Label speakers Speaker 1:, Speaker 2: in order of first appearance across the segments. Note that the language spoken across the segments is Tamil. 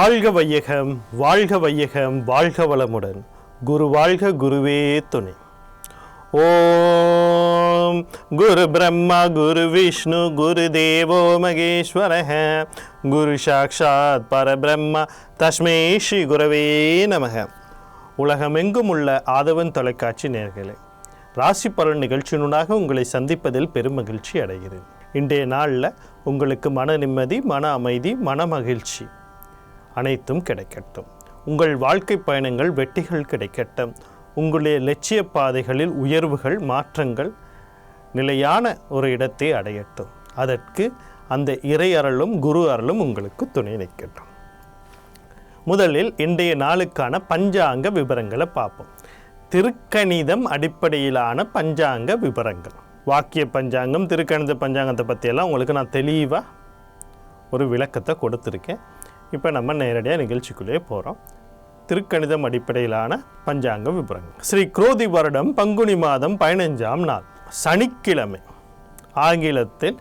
Speaker 1: வாழ்க வையகம் வாழ்க வையகம் வாழ்க வளமுடன். குரு வாழ்க குருவே துணை. ஓம் குரு பிரம்மா குரு விஷ்ணு குரு தேவோ மகேஸ்வர குரு சாக்ஷாத் பரபிரம்மா தஸ்மே ஸ்ரீ குரவே நமக. உலகமெங்கும் உள்ள ஆதவன் தொலைக்காட்சி நேர்களே ராசி பலன் நிகழ்ச்சியினுடாக உங்களை சந்திப்பதில் பெரும் மகிழ்ச்சி அடைகிறேன். இன்றைய நாளில் உங்களுக்கு மன நிம்மதி மன அமைதி மன மகிழ்ச்சி. அனைத்தும் கிடைக்கட்டும். உங்கள் வாழ்க்கை பயணங்கள் வெற்றிகள் கிடைக்கட்டும். உங்களுடைய லட்சிய பாதைகளில் உயர்வுகள் மாற்றங்கள் நிலையான ஒரு இடத்தை அடையட்டும். அதற்கு அந்த இறை அருளும் குரு அருளும் உங்களுக்கு துணை நிற்கட்டும். முதலில் இன்றைய நாளுக்கான பஞ்சாங்க விவரங்களை பார்ப்போம். திருக்கணிதம் அடிப்படையிலான பஞ்சாங்க விவரங்கள் வாக்கிய பஞ்சாங்கம் திருக்கணித பஞ்சாங்கத்தை பற்றியெல்லாம் உங்களுக்கு நான் தெளிவாக ஒரு விளக்கத்தை கொடுத்துருக்கேன். இப்போ நம்ம நேரடியாக நிகழ்ச்சிக்குள்ளே போகிறோம் திருக்கணிதம் அடிப்படையிலான பஞ்சாங்க விபரங்கள். ஸ்ரீ குரோதி வருடம் பங்குனி மாதம் பதினஞ்சாம் நாள் சனிக்கிழமை ஆங்கிலத்தில்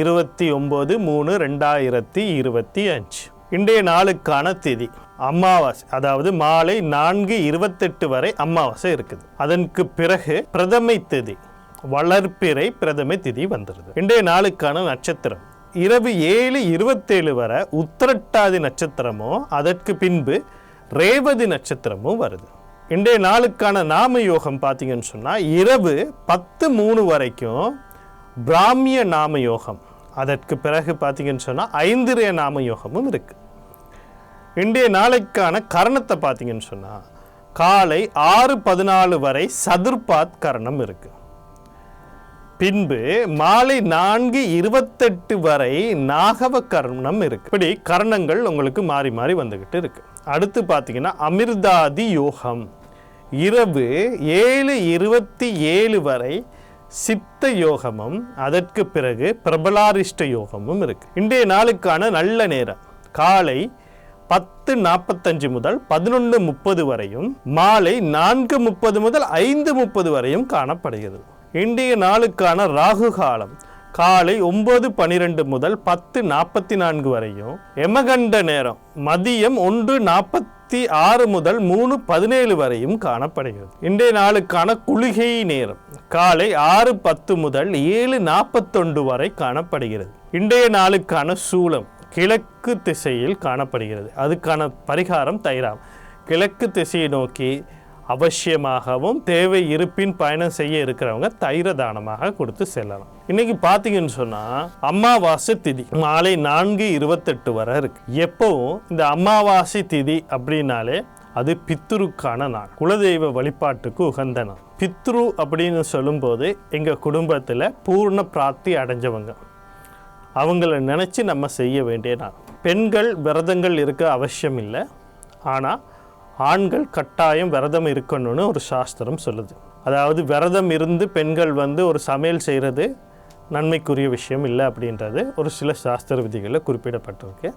Speaker 1: இருபத்தி ஒம்பது மூணு ரெண்டாயிரத்தி இருபத்தி அஞ்சு. இன்றைய நாளுக்கான திதி அமாவாசை அதாவது மாலை நான்கு இருபத்தெட்டு வரை அமாவாசை இருக்குது. அதற்கு பிறகு பிரதமை திதி வளர்ப்பிறை பிரதமை திதி வந்துடுது இன்றைய நாளுக்கான நட்சத்திரம் இரவு ஏழு இருபத்தேழு வரை உத்திரட்டாதி நட்சத்திரமும் அதற்கு பின்பு ரேவதி நட்சத்திரமும் வருது. இன்றைய நாளுக்கான நாம யோகம் பார்த்தீங்கன்னு சொன்னால் இரவு பத்து மூணு வரைக்கும் பிராமிய நாம யோகம் அதற்கு பிறகு பார்த்தீங்கன்னு சொன்னால் ஐந்திரிய நாம யோகமும் இருக்குது இன்றைய நாளைக்கான கரணத்தை பார்த்தீங்கன்னு சொன்னால் காலை ஆறு பதினாலு வரை சதுர்பாத் கரணம் இருக்குது பின்பு மாலை நான்கு இருபத்தெட்டு வரை நாகவ கர்ணம் இருக்கு. இப்படி கர்ணங்கள் உங்களுக்கு மாறி மாறி வந்துகிட்டு இருக்கு. அடுத்து பார்த்தீங்கன்னா அமிர்தாதி யோகம். இரவு ஏழு இருபத்தி ஏழு வரை சித்த யோகமும் அதற்கு பிறகு பிரபலாரிஷ்ட யோகமும் இருக்கு. இன்றைய நாளுக்கான நல்ல நேரம் காலை பத்து நாற்பத்தஞ்சு முதல் பதினொன்று முப்பது வரையும் மாலை நான்கு முப்பது முதல் ஐந்து முப்பது வரையும் காணப்படுகிறது. இன்றைய நாளுக்கான ராகு காலம் காலை ஒன்பது பன்னிரெண்டு முதல் பத்து நாற்பத்தி நான்கு வரையும். எமகண்ட நேரம் மதியம் ஒன்று நாற்பத்தி ஆறு முதல் மூணு பதினேழு வரையும் காணப்படுகிறது. இன்றைய நாளுக்கான குளிகை நேரம் காலை ஆறு பத்து முதல் ஏழு நாற்பத்தொன்று வரை காணப்படுகிறது. இன்றைய நாளுக்கான சூலம் கிழக்கு திசையில் காணப்படுகிறது. அதுக்கான பரிகாரம் தைராம். கிழக்கு திசையை நோக்கி அவசியமாகவும் தேவை இருப்பின் பயணம் செய்ய இருக்கிறவங்க தைர தானமாக கொடுத்து செல்லலாம். இன்னைக்கு பார்த்தீங்கன்னு சொன்னால் அமாவாசை திதி மாலை நான்கு இருபத்தெட்டு வரை இருக்கு. எப்பவும் இந்த அமாவாசை திதி அப்படின்னாலே அது பித்துருக்கான நாள். குலதெய்வ வழிபாட்டுக்கு உகந்த நாள். பித்ரு அப்படின்னு சொல்லும்போது எங்கள் குடும்பத்தில் பூர்ண பிராப்தி அடைஞ்சவங்க. அவங்கள நினச்சி நம்ம செய்ய வேண்டிய நாள். பெண்கள் விரதங்கள் இருக்க அவசியம் இல்லை. ஆனால் ஆண்கள் கட்டாயம் விரதம் இருக்கணும்னு ஒரு சாஸ்திரம் சொல்லுது. அதாவது விரதம் இருந்து பெண்கள் வந்து ஒரு சமையல் செய்கிறது நன்மைக்குரிய விஷயம் இல்லை அப்படின்றது ஒரு சில சாஸ்திர விதிகளில் குறிப்பிடப்பட்டிருக்கு.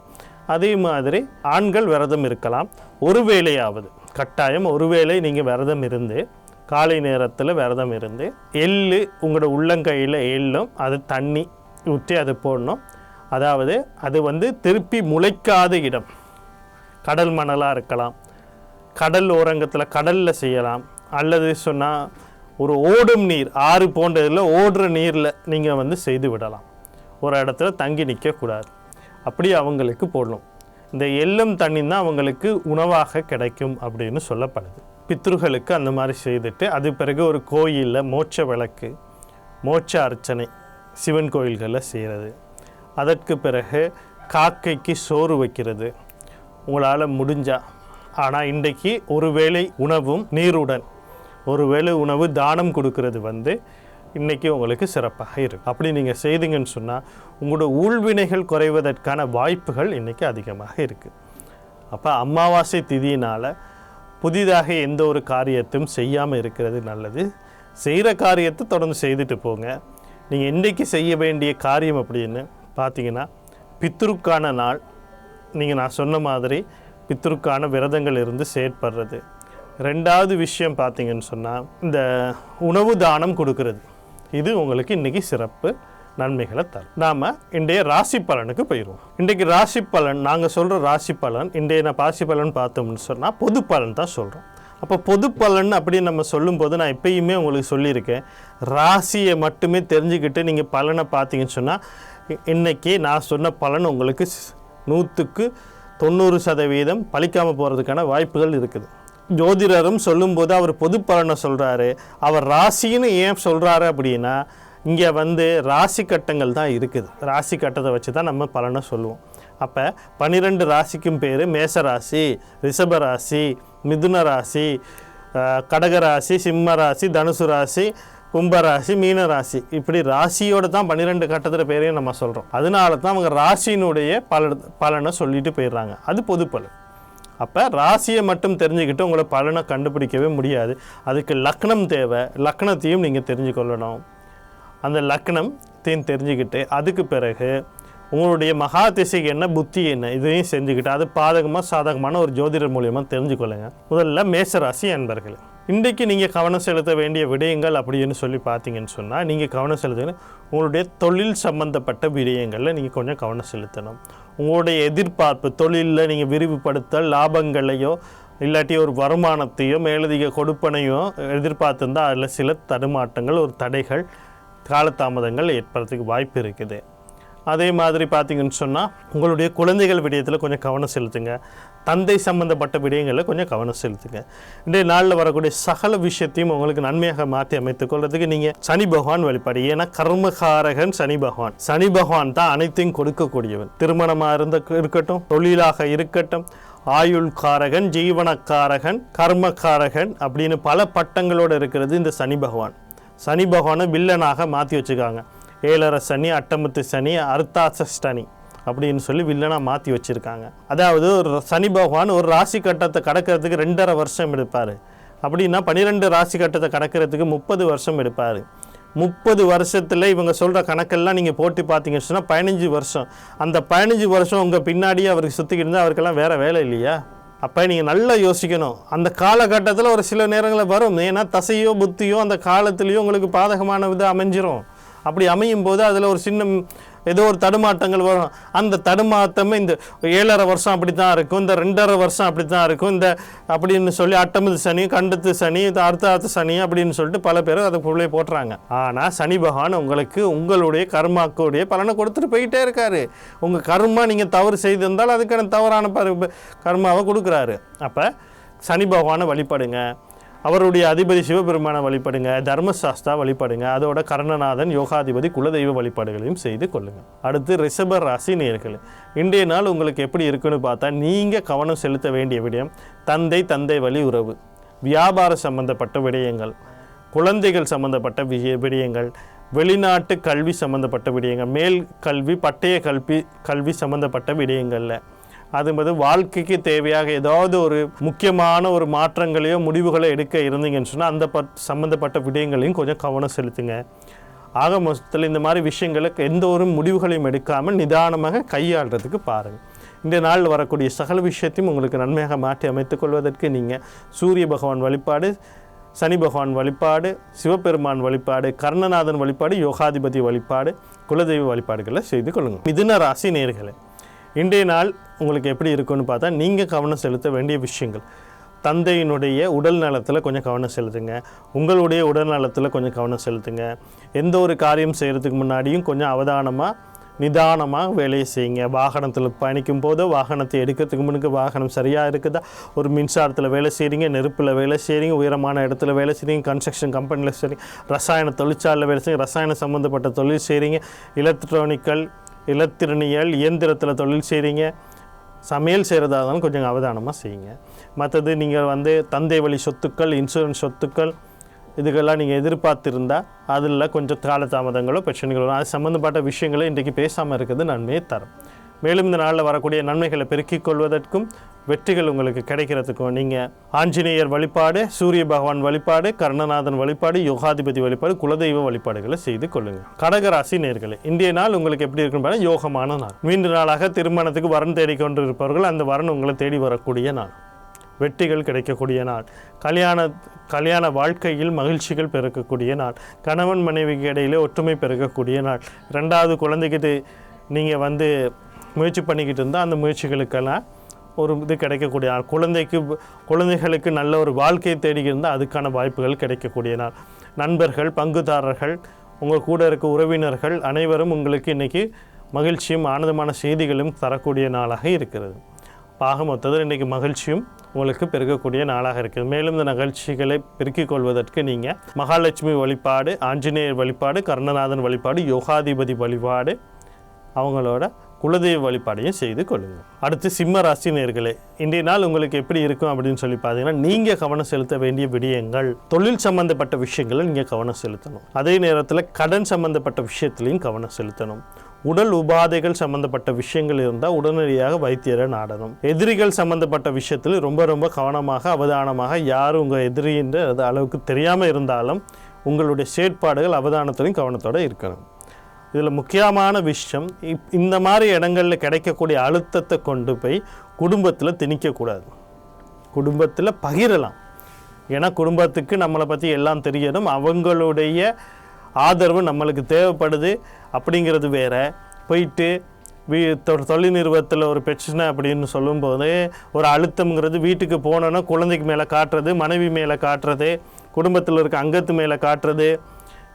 Speaker 1: அதே மாதிரி ஆண்கள் விரதம் இருக்கலாம். ஒரு வேளையாவது கட்டாயம் ஒரு வேளை நீங்கள் விரதம் இருந்து காலை நேரத்தில் விரதம் இருந்து எள்ளு உங்களோட உள்ளங்கையில் எள்ளும் அது தண்ணி ஊற்றி அது போடணும். அதாவது அது வந்து திருப்பி முளைக்காத இடம். கடல் மணலாக இருக்கலாம். கடல் ஓரங்கத்தில் கடலில் செய்யலாம். அல்லது சொன்னால் ஒரு ஓடும் நீர் ஆறு போன்றதில் ஓடுற நீரில் நீங்கள் வந்து செய்து விடலாம். ஒரு இடத்துல தங்கி நிற்கக்கூடாது அப்படி அவங்களுக்கு போடணும். இந்த எள்ளும் தண்ணி தான் அவங்களுக்கு உணவாக கிடைக்கும் அப்படின்னு சொல்லப்படுது. பித்ருகளுக்கு அந்த மாதிரி செய்துட்டு அது பிறகு ஒரு கோயிலில் மோட்ச விளக்கு மோட்ச அர்ச்சனை சிவன் கோயில்களில் செய்கிறது அதற்கு பிறகு காக்கைக்கு சோறு வைக்கிறது. உங்களால் முடிஞ்சால் ஆனால் இன்றைக்கு ஒருவேளை உணவும் நீருடன் ஒருவேளை உணவு தானம் கொடுக்கறது வந்து இன்றைக்கி உங்களுக்கு சிறப்பாக இருக்கும் அப்படி நீங்கள் செய்தீங்கன்னு சொன்னால் உங்களோட ஊழ்வினைகள் குறைவதற்கான வாய்ப்புகள் இன்றைக்கி அதிகமாக இருக்குது அப்போ அமாவாசை திதியினால் புதிதாக எந்த ஒரு காரியத்தையும் செய்யாமல் இருக்கிறது நல்லது. செய்கிற காரியத்தை தொடர்ந்து செய்துட்டு போங்க. நீங்கள் இன்றைக்கு செய்ய வேண்டிய காரியம் அப்படின்னு பார்த்தீங்கன்னா பித்ருக்கான நாள். நீங்கள் நான் சொன்ன மாதிரி பித்ருக்கான விரதங்கள் இருந்து செயற்படுறது. ரெண்டாவது விஷயம் பார்த்தீங்கன்னு சொன்னால் இந்த உணவு தானம் கொடுக்கறது. இது உங்களுக்கு இன்றைக்கி சிறப்பு நன்மைகளை தரும். நாம் இன்றைய ராசி பலனுக்கு போயிடுவோம் இன்றைக்கு ராசி பலன் நாங்கள் சொல்கிற ராசி பலன் இன்றைய நான் ராசி பலன் பார்த்தோம்னு சொன்னால் பொது பலன் தான் சொல்கிறோம் அப்போ பொது பலன் அப்படின்னு நம்ம சொல்லும்போது நான் எப்பயுமே உங்களுக்கு சொல்லியிருக்கேன் ராசியை மட்டுமே தெரிஞ்சுக்கிட்டு நீங்கள் பலனை பார்த்தீங்கன்னு சொன்னால் இன்றைக்கி நான் சொன்ன பலன் உங்களுக்கு நூற்றுக்கு தொண்ணூறு சதவீதம் பழிக்காமல் போகிறதுக்கான வாய்ப்புகள் இருக்குது. ஜோதிடரும் சொல்லும்போது அவர் பொது பலனை சொல்கிறாரு அவர் ராசின்னு ஏன் சொல்கிறாரு அப்படின்னா இங்கே வந்து ராசி கட்டங்கள் தான் இருக்குது. ராசி கட்டத்தை வச்சு தான் நம்ம பலனை சொல்லுவோம். அப்போ பன்னிரெண்டு ராசிக்கும் பேர் மேச ராசி ரிஷப ராசி மிதுன ராசி கடகராசி கடக ராசி சிம்ம ராசி தனுசு ராசி கும்பராசி மீன ராசி இப்படி ராசியோட தான் பன்னிரெண்டு கட்டத்தில் பேரையும் நம்ம சொல்கிறோம் அதனால தான் அவங்க ராசியினுடைய பலன் பலனை சொல்லிட்டு போயிடுறாங்க. அது பொது பலன். அப்போ ராசியை மட்டும் தெரிஞ்சுக்கிட்டு உங்களை பலனை கண்டுபிடிக்கவே முடியாது. அதுக்கு லக்னம் தேவை. லக்னத்தையும் நீங்கள் தெரிஞ்சுக்கொள்ளணும். அந்த லக்னத்தையும் தெரிஞ்சுக்கிட்டு அதுக்கு பிறகு உங்களுடைய மகா திசைக்கு என்ன புத்தி என்ன இதையும் செஞ்சுக்கிட்டு அது பாதகமாக சாதகமான ஒரு ஜோதிடர் மூலியமாக தெரிஞ்சுக்கொள்ளுங்க. முதல்ல மேசராசி அன்பர்கள். இன்றைக்கு நீங்கள் கவனம் செலுத்த வேண்டிய விடயங்கள் அப்படின்னு சொல்லி பார்த்தீங்கன்னு சொன்னால் நீங்கள் கவனம் செலுத்தணும் உங்களுடைய தொழில் சம்பந்தப்பட்ட விடயங்களில் நீங்கள் கொஞ்சம் கவனம் செலுத்தணும். உங்களுடைய எதிர்பார்ப்பு தொழிலில் நீங்கள் விரிவுபடுத்தல் லாபங்களையோ இல்லாட்டி ஒரு வருமானத்தையோ மேலதிக கொடுப்பனையோ எதிர்பார்த்துருந்தால் அதில் சில தடுமாட்டங்கள் ஒரு தடைகள் காலதாமதங்கள் ஏற்படுறதுக்கு வாய்ப்பு இருக்குது. அதே மாதிரி பார்த்தீங்கன்னு சொன்னால் உங்களுடைய குழந்தைகள் விடயத்தில் கொஞ்சம் கவனம் செலுத்துங்க. தந்தை சம்பந்தப்பட்ட விடயங்களில் கொஞ்சம் கவனம் செலுத்துங்க. இன்றைய நாளில் வரக்கூடிய சகல விஷயத்தையும் உங்களுக்கு நன்மையாக மாற்றி அமைத்துக் கொள்றதுக்கு நீங்கள் சனி பகவான் வழிபாடு. ஏன்னா கர்மகாரகன் சனி பகவான். சனி பகவான் தான் அனைத்தையும் கொடுக்கக்கூடியவன். திருமணமாக இருந்த இருக்கட்டும் தொழிலாக இருக்கட்டும் ஆயுள்காரகன் ஜீவனக்காரகன் கர்மகாரகன் அப்படின்னு பல பட்டங்களோடு இருக்கிறது இந்த சனி பகவான். சனி பகவானை வில்லனாக மாற்றி வச்சுருக்காங்க ஏழரை சனி அட்டமத்து சனி அர்த்தாச சனி அப்படின்னு சொல்லி வில்லனாக மாற்றி வச்சுருக்காங்க. அதாவது ஒரு சனி பகவான் ஒரு ராசி கட்டத்தை கடக்கிறதுக்கு ரெண்டரை வருஷம் எடுப்பார். அப்படின்னா பன்னிரெண்டு ராசி கட்டத்தை கடக்கிறதுக்கு முப்பது வருஷம் எடுப்பார். முப்பது வருஷத்தில் இவங்க சொல்கிற கணக்கெல்லாம் நீங்கள் போட்டு பார்த்தீங்கன்னு சொன்னால் பதினஞ்சு வருஷம். அந்த பதினஞ்சு வருஷம் உங்கள் பின்னாடியே அவருக்கு சுற்றிக்கிட்டு இருந்தால் அவருக்கெல்லாம் வேறு வேலை இல்லையா? அப்போ நீங்கள் நல்லா யோசிக்கணும். அந்த காலகட்டத்தில் ஒரு சில நேரங்களில் வரும். ஏன்னா தசையோ புத்தியோ அந்த காலத்துலேயோ உங்களுக்கு பாதகமான இது அமைஞ்சிரும். அப்படி அமையும் போது அதில் ஒரு சின்ன ஏதோ ஒரு தடுமாட்டங்கள் வரும். அந்த தடுமாற்றமே இந்த ஏழரை வருஷம் அப்படி தான் இருக்கும். இந்த ரெண்டரை வருஷம் அப்படி தான் இருக்கும். இந்த அப்படின்னு சொல்லி அட்டமது சனி கண்டத்து சனி இது சனி அப்படின்னு சொல்லிட்டு பல பேர் அதுக்குள்ளே போட்டுறாங்க. ஆனால் சனி பகவான் உங்களுக்கு உங்களுடைய கர்மாக்குடைய பலனை கொடுத்துட்டு போயிட்டே இருக்காரு. உங்கள் கர்மா நீங்கள் தவறு செய்திருந்தால் அதுக்கான தவறான பரு- கர்மாவை கொடுக்குறாரு. அப்போ சனி பகவானை வழிபடுங்க. அவருடைய அதிபதி சிவபெருமானை வழிபடுங்க தர்மசாஸ்தா வழிபடுங்க அதோட கர்ணநாதன் யோகாதிபதி குலதெய்வ வழிபாடுகளையும் செய்து கொள்ளுங்க. அடுத்து ரிஷப ராசி நேர்கள் இன்றைய நாள் உங்களுக்கு எப்படி இருக்குன்னு பார்த்தா நீங்கள் கவனம் செலுத்த வேண்டிய விடயம் தந்தை தந்தை வழி உறவு வியாபார சம்பந்தப்பட்ட விடயங்கள் குழந்தைகள் சம்பந்தப்பட்ட விஜய விடயங்கள் வெளிநாட்டு கல்வி சம்பந்தப்பட்ட விடயங்கள் மேல் கல்வி பட்டய கல்வி கல்வி சம்பந்தப்பட்ட விடயங்களில் அது வாழ்க்கைக்கு தேவையாக ஏதாவது ஒரு முக்கியமான ஒரு மாற்றங்களையோ முடிவுகளோ எடுக்க இருந்தீங்கன்னு சொன்னால் அந்த பட் சம்மந்தப்பட்ட விடயங்களையும் கொஞ்சம் கவனம் செலுத்துங்க. ஆக மொத்தத்தில் இந்த மாதிரி விஷயங்களுக்கு எந்த ஒரு முடிவுகளையும் எடுக்காமல் நிதானமாக கையாளுறதுக்கு பாருங்கள் இந்த நாள் வரக்கூடிய சகல விஷயத்தையும் உங்களுக்கு நன்மையாக மாற்றி அமைத்துக் கொள்வதற்கு நீங்கள் சூரிய பகவான் வழிபாடு சனி பகவான் வழிபாடு சிவபெருமான் வழிபாடு கர்ணநாதன் வழிபாடு யோகாதிபதி வழிபாடு குலதெய்வ வழிபாடுகளை செய்து கொள்ளுங்கள் மிதுன ராசி நேர்களை இன்றைய நாள் உங்களுக்கு எப்படி இருக்குன்னு பார்த்தா நீங்கள் கவனம் செலுத்த வேண்டிய விஷயங்கள். தந்தையினுடைய உடல் நலத்தில் கொஞ்சம் கவனம் செலுத்துங்க. உங்களுடைய உடல் நலத்தில் கொஞ்சம் கவனம் செலுத்துங்க. எந்த ஒரு காரியம் செய்கிறதுக்கு முன்னாடியும் கொஞ்சம் அவதானமாக நிதானமாக வேலையை செய்யுங்க. வாகனத்தில் பயணிக்கும் போது வாகனத்தை எடுக்கிறதுக்கு முன்னுக்கு வாகனம் சரியாக இருக்குதா? ஒரு மின்சாரத்தில் வேலை செய்கிறீங்க நெருப்பில் வேலை செய்கிறீங்க உயரமான இடத்துல வேலை செய்கிறீங்க கன்ஸ்ட்ரக்ஷன் கம்பெனியில் செய்கிறீங்க ரசாயன தொழிற்சாலையில் வேலை செய்யுங்க ரசாயன சம்மந்தப்பட்ட தொழில் செய்கிறீங்க எலக்ட்ரானிக்கல் இலத்திரனியல் இயந்திரத்தில் தொழில் செய்கிறீங்க சமையல் செய்கிறதா இருந்தாலும் கொஞ்சம் அவதானமாக செய்யுங்க. மற்றது நீங்கள் வந்து தந்தை வழி சொத்துக்கள் இன்சூரன்ஸ் சொத்துக்கள் இதுக்கெல்லாம் நீங்கள் எதிர்பார்த்துருந்தா அதில் கொஞ்சம் காலதாமதங்களோ பிரச்சனைகளோ அது சம்மந்தப்பட்ட விஷயங்களோ இன்றைக்கு பேசாமல் இருக்கிறது நன்மையை தரும். மேலும் இந்த நாளில் வரக்கூடிய நன்மைகளை பெருக்கிக் கொள்வதற்கும் வெற்றிகள் உங்களுக்கு கிடைக்கிறதுக்கும் நீங்கள் ஆஞ்சநேயர் வழிபாடு சூரிய பகவான் வழிபாடு கர்ணநாதன் வழிபாடு யோகாதிபதி வழிபாடு குலதெய்வ வழிபாடுகளை செய்து கொள்ளுங்கள் கடகராசி நேர்களை இன்றைய நாள் உங்களுக்கு எப்படி இருக்குன்னு யோகமான நாள். மீண்டு நாளாக திருமணத்துக்கு வரன் தேடிக்கொண்டு இருப்பவர்கள் அந்த வரன் உங்களை தேடி வரக்கூடிய நாள். வெற்றிகள் கிடைக்கக்கூடிய நாள். கல்யாண கல்யாண வாழ்க்கையில் மகிழ்ச்சிகள் பிறக்கக்கூடிய நாள். கணவன் மனைவிக்கு இடையிலே ஒற்றுமை பிறக்கக்கூடிய நாள். ரெண்டாவது குழந்தைக்கு நீங்கள் வந்து முயற்சி பண்ணிக்கிட்டு இருந்தால் அந்த முயற்சிகளுக்கெல்லாம் ஒரு இது கிடைக்கக்கூடிய நாள் குழந்தைக்கு குழந்தைகளுக்கு நல்ல ஒரு வாழ்க்கையை தேடி இருந்தால் அதுக்கான வாய்ப்புகள் கிடைக்கக்கூடிய நாள் நண்பர்கள் பங்குதாரர்கள் உங்கள் கூட இருக்க உறவினர்கள் அனைவரும் உங்களுக்கு இன்றைக்கி மகிழ்ச்சியும் ஆனந்தமான செய்திகளும் தரக்கூடிய நாளாக இருக்கிறது. ஆக மொத்தத்தில் இன்றைக்கி மகிழ்ச்சியும் உங்களுக்கு பெருகக்கூடிய நாளாக இருக்குது. மேலும் இந்த நிகழ்ச்சிகளை பெருக்கிக் கொள்வதற்கு நீங்கள் மகாலட்சுமி வழிபாடு ஆஞ்சநேயர் வழிபாடு கர்ணநாதன் வழிபாடு யோகாதிபதி வழிபாடு அவங்களோட குலதெய்வ வழிபாடையும் செய்து கொள்ளுங்கள். அடுத்து சிம்ம ராசி நேர்களே இன்றைய நாள் உங்களுக்கு எப்படி இருக்கும் அப்படின்னு சொல்லி பார்த்தீங்கன்னா நீங்கள் கவனம் செலுத்த வேண்டிய விடயங்கள் தொழில் சம்பந்தப்பட்ட விஷயங்களில் நீங்கள் கவனம் செலுத்தணும். அதே நேரத்தில் கடன் சம்பந்தப்பட்ட விஷயத்துலையும் கவனம் செலுத்தணும். உடல் உபாதைகள் சம்பந்தப்பட்ட விஷயங்கள் இருந்தால் உடனடியாக வைத்தியரை நாடணும். எதிரிகள் சம்பந்தப்பட்ட விஷயத்தில் ரொம்ப ரொம்ப கவனமாக அவதானமாக யார் உங்கள் எதிரின்ற அளவுக்கு தெரியாமல் இருந்தாலும் உங்களுடைய செயற்பாடுகள் அவதானத்திலையும் கவனத்தோடு இருக்கணும். இதில் முக்கியமான விஷயம் இப்- இந்த மாதிரி இடங்களில் கிடைக்கக்கூடிய அழுத்தத்தை கொண்டு போய் குடும்பத்தில் திணிக்கக்கூடாது. குடும்பத்தில் பகிரலாம். ஏன்னா குடும்பத்துக்கு நம்மளை பற்றி எல்லாம் தெரியணும். அவங்களுடைய ஆதரவு நம்மளுக்கு தேவைப்படுது அப்படிங்கிறது வேறு. போயிட்டு வீ தொழில் நிறுவனத்தில் ஒரு பிரச்சனை அப்படின்னு சொல்லும்போது ஒரு அழுத்தம்ங்கிறது வீட்டுக்கு போனோன்னா குழந்தைக்கு மேலே காட்டுறது மனைவி மேலே காட்டுறது குடும்பத்தில் இருக்க அங்கத்து மேலே காட்டுறது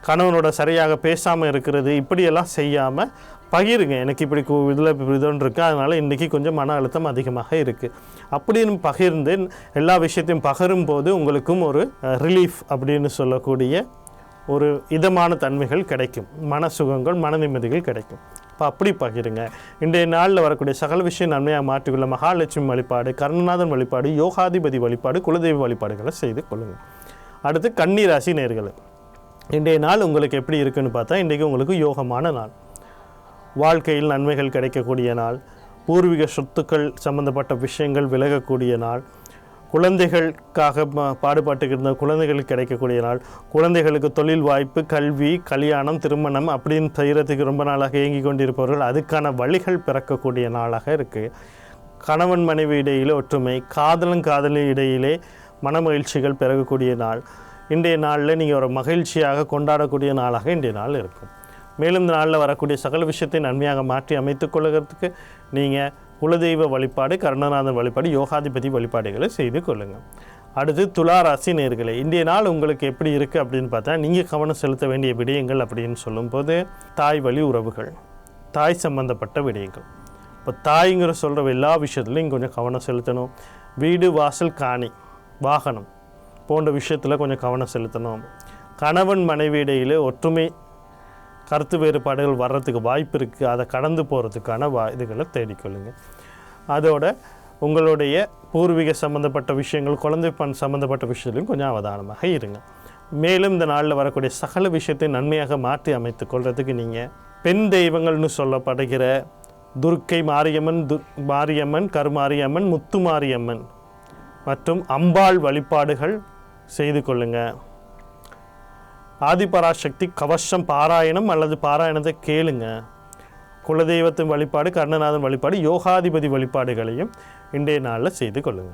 Speaker 1: கணவனோட சரியாக பேசாமல் இருக்கிறது இப்படியெல்லாம் செய்யாமல் பகிருங்க. எனக்கு இப்படி இதில் இதுன்னு இருக்குது அதனால் இன்றைக்கி கொஞ்சம் மன அழுத்தம் அதிகமாக இருக்குது அப்படின்னு பகிர்ந்து எல்லா விஷயத்தையும் பகிரும் போது உங்களுக்கும் ஒரு ரிலீஃப் அப்படின்னு சொல்லக்கூடிய ஒரு இதமான தன்மைகள் கிடைக்கும். மன சுகங்கள் மன நிம்மதிகள் கிடைக்கும். இப்போ அப்படி பகிருங்க. இன்றைய நாளில் வரக்கூடிய சகல விஷயம் நன்மையாக மாற்றிக்கொள்ள மகாலட்சுமி வழிபாடு கருணநாதன் வழிபாடு யோகாதிபதி வழிபாடு குலதெய்வ வழிபாடுகளை செய்து கொள்ளுங்கள் அடுத்து கன்னிராசி நேர்களை இன்றைய நாள் உங்களுக்கு எப்படி இருக்குன்னு பார்த்தா இன்றைக்கு உங்களுக்கு யோகமான நாள். வாழ்க்கையில் நன்மைகள் கிடைக்கக்கூடிய நாள் பூர்வீக சொத்துக்கள் சம்பந்தப்பட்ட விஷயங்கள் விலகக்கூடிய நாள் குழந்தைகளுக்காக பாடுபாட்டுக்கு இருந்த குழந்தைகளுக்கு கிடைக்கக்கூடிய நாள் குழந்தைகளுக்கு தொழில் வாய்ப்பு கல்வி கல்யாணம் திருமணம் அப்படின்னு செய்கிறதுக்கு ரொம்ப நாளாக இயங்கி கொண்டிருப்பவர்கள் அதுக்கான வழிகள் பிறக்கக்கூடிய நாளாக இருக்குது கணவன் மனைவி இடையிலே ஒற்றுமை காதலன் காதலி இடையிலே மனமகிழ்ச்சிகள் பிறகக்கூடிய நாள். இன்றைய நாளில் நீங்கள் ஒரு மகிழ்ச்சியாக கொண்டாடக்கூடிய நாளாக இன்றைய நாள் இருக்கும். மேலும் இந்த நாளில் வரக்கூடிய சகல விஷயத்தை நன்மையாக மாற்றி அமைத்துக் கொள்ளுகிறதுக்கு நீங்கள் குலதெய்வ வழிபாடு கருணநாதன் வழிபாடு யோகாதிபதி வழிபாடுகளை செய்து கொள்ளுங்கள். அடுத்து துலா ராசி நேர்களை இன்றைய நாள் உங்களுக்கு எப்படி இருக்குது அப்படின்னு பார்த்தா நீங்கள் கவனம் செலுத்த வேண்டிய விடயங்கள் அப்படின்னு சொல்லும்போது தாய் வழி உறவுகள் தாய் சம்பந்தப்பட்ட விடயங்கள். இப்போ தாய்ங்கிற சொல்கிற எல்லா விஷயத்துலையும் கொஞ்சம் கவனம் செலுத்தணும். வீடு வாசல் காணி வாகனம் போன்ற விஷயத்தில் கொஞ்சம் கவனம் செலுத்தணும். கணவன் மனைவி இடையிலே ஒற்றுமை கருத்து வேறுபாடுகள் வர்றதுக்கு வாய்ப்பு இருக்குது அதை கடந்து போகிறதுக்கான வா இதுகளை தேடிக்கொள்ளுங்கள் அதோட உங்களுடைய பூர்வீக சம்மந்தப்பட்ட விஷயங்கள் குழந்தை பண் சம்மந்தப்பட்ட விஷயத்திலையும் கொஞ்சம் அவதானமாக இருங்க. மேலும் இந்த நாளில் வரக்கூடிய சகல விஷயத்தை நன்மையாக மாற்றி அமைத்துக் கொள்கிறதுக்கு நீங்கள் பெண் தெய்வங்கள்னு சொல்லப்படுகிற துர்க்கை மாரியம்மன் து மாரியம்மன் கருமாரியம்மன் முத்துமாரியம்மன் மற்றும் அம்பாள் வழிபாடுகள் செய்து கொள்ளுங்கள் ஆதிபராசக்தி கவசம் பாராயணம் அல்லது பாராயணத்தை கேளுங்க. குலதெய்வத்தின் வழிபாடு கர்ணநாதன் வழிபாடு யோகாதிபதி வழிபாடுகளையும் இன்றைய நாளில் செய்து கொள்ளுங்க.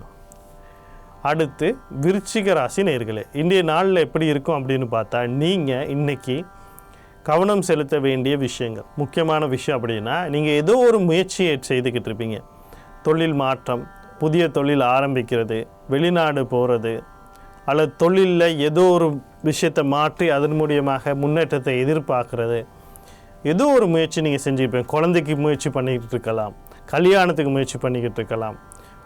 Speaker 1: அடுத்து விருச்சிக ராசி நேர்களே இன்றைய நாளில் எப்படி இருக்கும் அப்படின்னு பார்த்தா நீங்கள் இன்றைக்கி கவனம் செலுத்த வேண்டிய விஷயங்கள். முக்கியமான விஷயம் அப்படின்னா நீங்கள் ஏதோ ஒரு முயற்சியை செய்துக்கிட்டு இருப்பீங்க. தொழில் மாற்றம் புதிய தொழில் ஆரம்பிக்கிறது வெளிநாடு போகிறது அல்லது தொழிலில் ஏதோ ஒரு விஷயத்தை மாற்றி அதன் மூலியமாக முன்னேற்றத்தை எதிர்பார்க்கறது. ஏதோ ஒரு முயற்சி நீங்கள் செஞ்சுருப்பீங்க. குழந்தைக்கு முயற்சி பண்ணிக்கிட்டு இருக்கலாம். கல்யாணத்துக்கு முயற்சி பண்ணிக்கிட்டு இருக்கலாம்.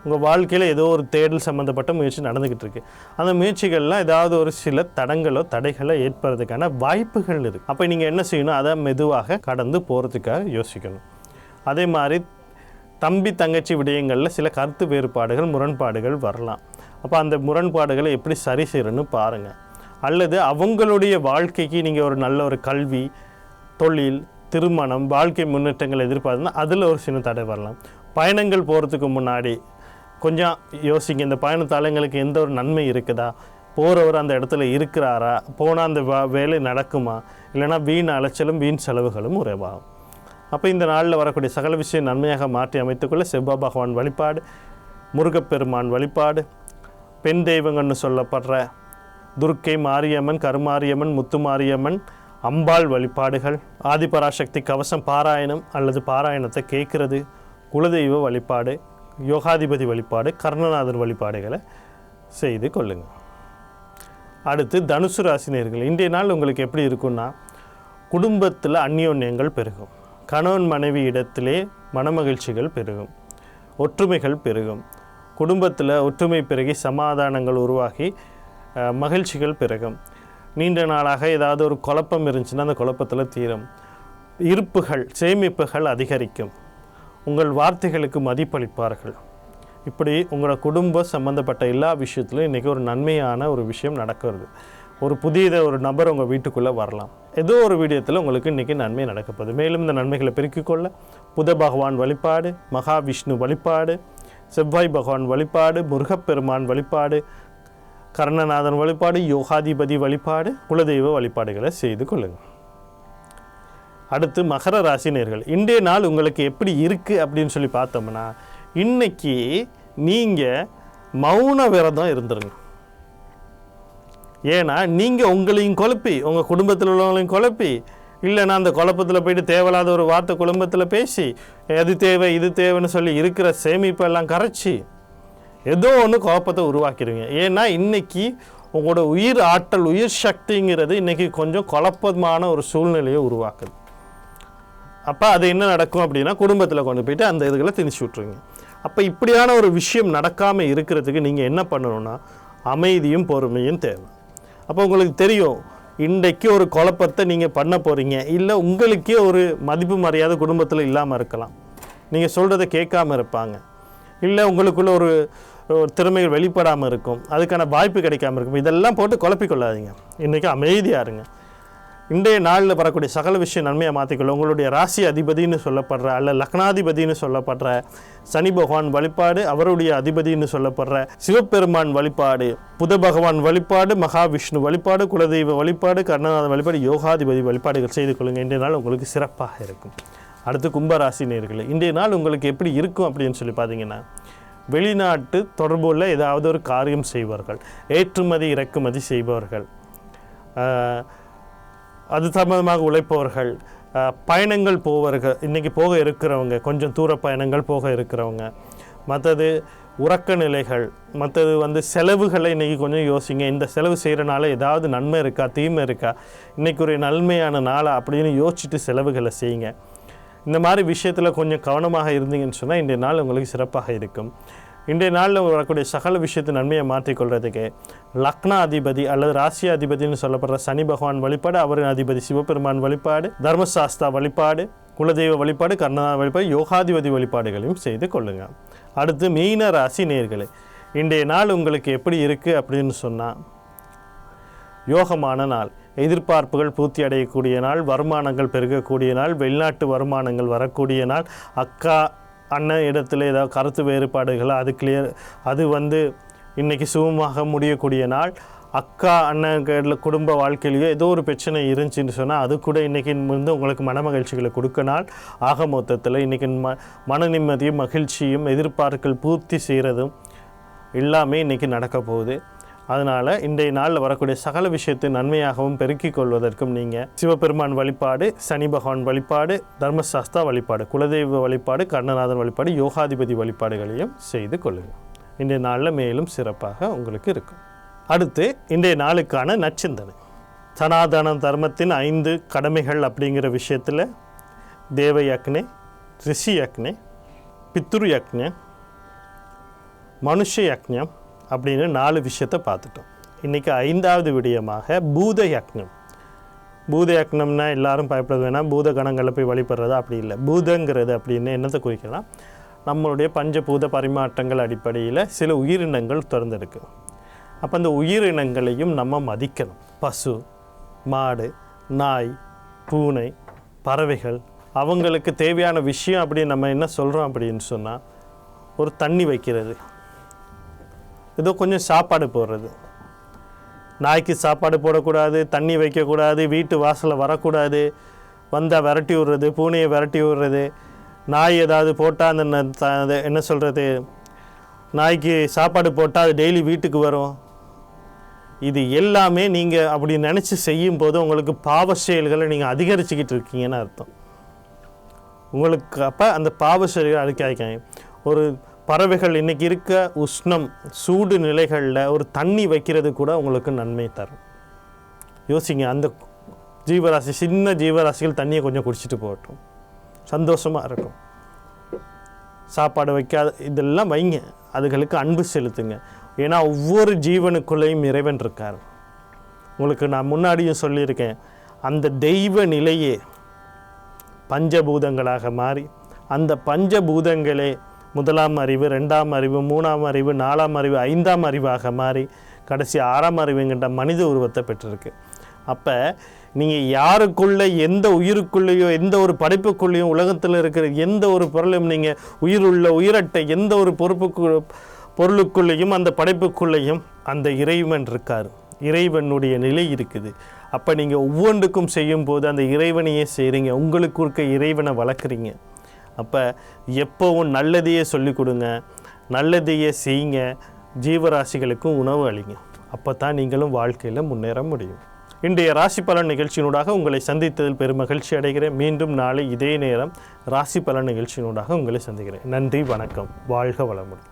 Speaker 1: உங்கள் வாழ்க்கையில் ஏதோ ஒரு தேடல் சம்மந்தப்பட்ட முயற்சி நடந்துக்கிட்டு இருக்கு. அந்த முயற்சிகள்லாம் ஏதாவது ஒரு சில தடங்களோ தடைகளோ ஏற்படுறதுக்கான வாய்ப்புகள் இருக்குது அப்போ நீங்கள் என்ன செய்யணும்? அதை மெதுவாக கடந்து போகிறதுக்காக யோசிக்கணும். அதே மாதிரி தம்பி தங்கச்சி விடயங்களில் சில கருத்து வேறுபாடுகள் முரண்பாடுகள் வரலாம். அப்போ அந்த முரண்பாடுகளை எப்படி சரி செய்யணும்னு பாருங்கள் அல்லது அவங்களுடைய வாழ்க்கைக்கு நீங்கள் ஒரு நல்ல ஒரு கல்வி தொழில் திருமணம் வாழ்க்கை முன்னேற்றங்கள் எதிர்பார்த்துன்னா அதில் ஒரு சின்ன தடை வரலாம். பயணங்கள் போகிறதுக்கு முன்னாடி கொஞ்சம் யோசிங்க இந்த பயணத்தால் எங்களுக்கு எந்த ஒரு நன்மை இருக்குதா? போகிறவர் அந்த இடத்துல இருக்கிறாரா? போனால் அந்த வேலை நடக்குமா? இல்லைன்னா வீண் அலைச்சலும் வீண் செலவுகளும் உறைவாகும். அப்போ இந்த நாளில் வரக்கூடிய சகல விஷயம் நன்மையாக மாற்றி அமைத்துக்கொள்ள செவ்வா பகவான் வழிபாடு முருகப்பெருமான் வழிபாடு பெண் தெய்வங்கள்னு சொல்லப்படுற துர்க்கை மாரியம்மன் கருமாரியம்மன் முத்துமாரியம்மன் அம்பாள் வழிபாடுகள் ஆதிபராசக்தி கவசம் பாராயணம் அல்லது பாராயணத்தை கேட்குறது குலதெய்வ வழிபாடு யோகாதிபதி வழிபாடு கர்ணநாதர் வழிபாடுகளை செய்து கொள்ளுங்கள் அடுத்து தனுசு ராசினியர்கள் இன்றைய நாள் உங்களுக்கு எப்படி இருக்கும்னா குடும்பத்தில் அந்யோன்யங்கள் பெருகும். கணவன் மனைவி இடத்திலே மனமகிழ்ச்சிகள் பெருகும். ஒற்றுமைகள் பெருகும். குடும்பத்தில் ஒற்றுமை பெருகி சமாதானங்கள் உருவாகி மகிழ்ச்சிகள் பெருகும். நீண்ட நாளாக ஏதாவது ஒரு குழப்பம் இருந்துச்சுன்னா அந்த குழப்பத்தில் தீரும். இருப்புகள் சேமிப்புகள் அதிகரிக்கும். உங்கள் வார்த்தைகளுக்கு மதிப்பளிப்பார்கள். இப்படி உங்களோட குடும்ப சம்மந்தப்பட்ட எல்லா விஷயத்துலையும் இன்றைக்கி ஒரு நன்மையான ஒரு விஷயம் நடக்கிறது ஒரு புதியத ஒரு நபர் உங்கள் வீட்டுக்குள்ளே வரலாம். ஏதோ ஒரு விடயத்தில் உங்களுக்கு இன்றைக்கி நன்மை நடக்கப்போகுது மேலும் இந்த நன்மைகளை பெருக்கிக்கொள்ள புத பகவான் வழிபாடு மகாவிஷ்ணு வழிபாடு செவ்வாய் பகவான் வழிபாடு முருகப்பெருமான் வழிபாடு கர்ணநாதன் வழிபாடு யோகாதிபதி வழிபாடு குலதெய்வ வழிபாடுகளை செய்து கொள்ளுங்கள் அடுத்து மகர ராசினியர்கள் இன்றைய நாள் உங்களுக்கு எப்படி இருக்குது அப்படின்னு சொல்லி பார்த்தோம்னா இன்னைக்கு நீங்கள் மௌன விரதம் இருந்துருங்க. ஏன்னா நீங்கள் உங்களையும் குழப்பி உங்கள் குடும்பத்தில் உள்ளவங்களையும் குழப்பி இல்லைன்னா அந்த குழப்பத்தில் போயிட்டு தேவையில்லாத ஒரு வார்த்தை குடும்பத்தில் பேசி அது தேவை இது தேவைன்னு சொல்லி இருக்கிற சேமிப்பெல்லாம் கரைச்சி ஏதோ ஒன்று குழப்பத்தை உருவாக்கிடுவீங்க. ஏன்னா இன்னைக்கு உங்களோட உயிர் ஆற்றல் உயிர் சக்திங்கிறது இன்றைக்கி கொஞ்சம் குழப்பமான ஒரு சூழ்நிலையை உருவாக்குது. அப்போ அது என்ன நடக்கும் அப்படின்னா குடும்பத்தில் கொண்டு போயிட்டு அந்த இதுகளை திணிச்சு விட்ருவீங்க அப்போ இப்படியான ஒரு விஷயம் நடக்காமல் இருக்கிறதுக்கு நீங்கள் என்ன பண்ணணும்னா அமைதியும் பொறுமையும் தேவை. அப்போ உங்களுக்கு தெரியும் இன்றைக்கு ஒரு குழப்பத்தை நீங்கள் பண்ண போகிறீங்க இல்லை உங்களுக்கே ஒரு மதிப்பு மரியாதை குடும்பத்தில் இல்லாமல் இருக்கலாம். நீங்கள் சொல்கிறத கேட்காம இருப்பாங்க. இல்லை உங்களுக்குள்ள ஒரு ஒரு திறமைகள் வெளிப்படாமல் இருக்கும். அதுக்கான வாய்ப்பு கிடைக்காம இருக்கும். இதெல்லாம் போட்டு குழப்பிக்கொள்ளாதீங்க இன்றைக்கி அமைதியாக இருங்க. இன்றைய நாளில் வரக்கூடிய சகல விஷயம் நன்மையாக மாற்றிக்கொள்ள உங்களுடைய ராசி அதிபதின்னு சொல்லப்படுற அல்ல லக்னாதிபதின்னு சொல்லப்படுற சனி பகவான் வழிபாடு அவருடைய அதிபதின்னு சொல்லப்படுற சிவபெருமான் வழிபாடு புத பகவான் வழிபாடு மகாவிஷ்ணு வழிபாடு குலதெய்வ வழிபாடு கர்ணநாதன் வழிபாடு யோகாதிபதி வழிபாடுகள் செய்து கொள்ளுங்கள். இன்றைய நாள் உங்களுக்கு சிறப்பாக இருக்கும். அடுத்து கும்பராசி நேர்களை இன்றைய நாள் உங்களுக்கு எப்படி இருக்கும் அப்படின்னு சொல்லி பார்த்தீங்கன்னா வெளிநாட்டு தொடர்புள்ள ஏதாவது ஒரு காரியம் செய்வார்கள் ஏற்றுமதி இறக்குமதி செய்பவர்கள் அது சம்மந்தமாக உழைப்பவர்கள் பயணங்கள் போவர்கள் இன்றைக்கி போக இருக்கிறவங்க கொஞ்சம் தூர பயணங்கள் போக இருக்கிறவங்க. மற்றது உறக்க நிலைகள் மற்றது வந்து செலவுகளை இன்றைக்கி கொஞ்சம் யோசிங்க. இந்த செலவு செய்கிறனால ஏதாவது நன்மை இருக்கா தீமை இருக்கா இன்றைக்கி ஒரு நன்மையான நாளா அப்படின்னு யோசிச்சுட்டு செலவுகளை செய்யுங்க. இந்த மாதிரி விஷயத்தில் கொஞ்சம் கவனமாக இருந்தீங்கன்னு சொன்னால் இன்றைய நாள் உங்களுக்கு சிறப்பாக இருக்கும். இன்றைய நாளில் வரக்கூடிய சகல விஷயத்தை நன்மையை மாற்றிக்கொள்கிறதுக்கு லக்னா அதிபதி அல்லது ராசி அதிபதினு சொல்லப்படுற சனி பகவான் வழிபாடு அவரின் அதிபதி சிவபெருமான் வழிபாடு தர்மசாஸ்தா வழிபாடு குலதெய்வ வழிபாடு கர்ணநாத வழிபாடு யோகாதிபதி வழிபாடுகளையும் செய்து கொள்ளுங்க. அடுத்து மீன ராசி நேர்களை இன்றைய நாள் உங்களுக்கு எப்படி இருக்குது அப்படின்னு சொன்னால் யோகமான நாள். எதிர்பார்ப்புகள் பூர்த்தி அடையக்கூடிய நாள் வருமானங்கள் பெருகக்கூடிய நாள் வெளிநாட்டு வருமானங்கள் வரக்கூடிய நாள் அக்கா அண்ணன் இடத்துல ஏதாவது கருத்து வேறுபாடுகள் அது கிளியர் அது வந்து இன்றைக்கி சுகமாக முடியக்கூடிய நாள். அக்கா அண்ணன் குடும்ப வாழ்க்கையிலேயோ ஏதோ ஒரு பிரச்சனை இருந்துச்சுன்னு சொன்னால் அது கூட இன்றைக்கி வந்து உங்களுக்கு மன மகிழ்ச்சிகளை கொடுக்க நாள். ஆக மொத்தத்தில் இன்றைக்கி ம மன நிம்மதியும் மகிழ்ச்சியும் எதிர்பார்ப்புகள் பூர்த்தி செய்கிறதும் எல்லாமே இன்றைக்கி நடக்க போகுது. அதனால் இன்றைய நாளில் வரக்கூடிய சகல விஷயத்தை நன்மையாகவும் பெருக்கிக் கொள்வதற்கும் நீங்கள் சிவபெருமான் வழிபாடு சனி பகவான் வழிபாடு தர்மசாஸ்தா வழிபாடு குலதெய்வ வழிபாடு கர்ணநாதன் வழிபாடு யோகாதிபதி வழிபாடுகளையும் செய்து கொள்ளுங்கள் இன்றைய நாளில் மேலும் சிறப்பாக உங்களுக்கு இருக்கும். அடுத்து இன்றைய நாளுக்கான நச்சிந்தனை சனாதன தர்மத்தின் ஐந்து கடமைகள் அப்படிங்கிற விஷயத்தில் தேவ யக்னே ரிஷி யக்னே பித்ரு யக்னே மனுஷ யக்ஞம் அப்படின்னு நாலு விஷயத்தை பார்த்துட்டோம். இன்றைக்கி ஐந்தாவது விடயமாக பூத யக்ஞம் பூத யக்னம்னா எல்லாரும் பயப்படுறது வேணால் பூத கணங்களை போய் வழிபடுறது அப்படி இல்லை. பூதங்கிறது அப்படின்னு என்னத்தை குறிக்கலாம்? நம்மளுடைய பஞ்சபூத பரிமாற்றங்கள் அடிப்படையில் சில உயிரினங்கள் திறந்திருக்கு. அப்போ அந்த உயிரினங்களையும் நம்ம மதிக்கணும். பசு மாடு நாய் பூனை பறவைகள் அவங்களுக்கு தேவையான விஷயம் அப்படின்னு நம்ம என்ன சொல்கிறோம் அப்படின்னு சொன்னால் ஒரு தண்ணி வைக்கிறது. ஏதோ கொஞ்சம் சாப்பாடு போடுறது. நாய்க்கு சாப்பாடு போடக்கூடாது தண்ணி வைக்கக்கூடாது வீட்டு வாசலில் வரக்கூடாது வந்தால் விரட்டி விடுறது பூனையை விரட்டி விடுறது. நாய் ஏதாவது போட்டால் அந்த ந- என்ன சொல்கிறது நாய்க்கு சாப்பாடு போட்டால் அது டெய்லி வீட்டுக்கு வரும். இது எல்லாமே நீங்கள் அப்படி நினச்சி செய்யும்போது உங்களுக்கு பாவ செயல்களை நீங்கள் அதிகரிச்சுக்கிட்டு இருக்கீங்கன்னு அர்த்தம். உங்களுக்கு அப்போ அந்த பாவ செயல்கள் அழிக்காய்க்காங்க ஒரு பறவைகள் இன்னைக்கு இருக்க உஷ்ணம் சூடு நிலைகளில் ஒரு தண்ணி வைக்கிறது கூட உங்களுக்கு நன்மை தரும். யோசிங்க அந்த ஜீவராசி சின்ன ஜீவராசிகள் தண்ணியை கொஞ்சம் குடிச்சிட்டு போகட்டும். சந்தோஷமாக இருக்கும். சாப்பாடு வைக்காத இதெல்லாம் வைங்க. அதுகளுக்கு அன்பு செலுத்துங்க. ஏன்னா ஒவ்வொரு ஜீவனுக்குள்ளேயும் இறைவன் இருக்கார். உங்களுக்கு நான் முன்னாடியும் சொல்லியிருக்கேன். அந்த தெய்வ நிலையே பஞ்சபூதங்களாக மாறி அந்த பஞ்சபூதங்களே முதலாம் அறிவு ரெண்டாம் அறிவு மூணாம் அறிவு நாலாம் அறிவு ஐந்தாம் அறிவாக மாறி கடைசி ஆறாம் அறிவுங்கின்ற மனித உருவத்தை பெற்றிருக்கு. அப்போ நீங்கள் யாருக்குள்ளே எந்த உயிருக்குள்ளேயோ எந்த ஒரு படைப்புக்குள்ளேயும் உலகத்தில் இருக்கிற எந்த ஒரு பொருளையும் நீங்கள் உயிர் உள்ள உயிரட்டை எந்த ஒரு பொறுப்புக்கு பொருளுக்குள்ளேயும் அந்த படைப்புக்குள்ளேயும் அந்த இறைவன் இருக்கார். இறைவனுடைய நிலை இருக்குது. அப்போ நீங்கள் ஒவ்வொன்றுக்கும் செய்யும்போது அந்த இறைவனையே செய்கிறீங்க உங்களுக்கு இருக்க இறைவனை வளர்க்குறீங்க. அப்போ எப்போவும் நல்லதையே சொல்லிக் கொடுங்க நல்லதையே செய்யுங்க. ஜீவராசிகளுக்கும் உணவு அளிங்க. அப்போ தான் நீங்களும் வாழ்க்கையில் முன்னேற முடியும். இன்றைய ராசி பலன் நிகழ்ச்சியினூடாக உங்களை சந்தித்ததில் பெரும் மகிழ்ச்சி அடைகிறேன். மீண்டும் நாளை இதே நேரம் ராசி பலன் நிகழ்ச்சியினூடாக உங்களை சந்திக்கிறேன். நன்றி வணக்கம். வாழ்க வளமுடன்.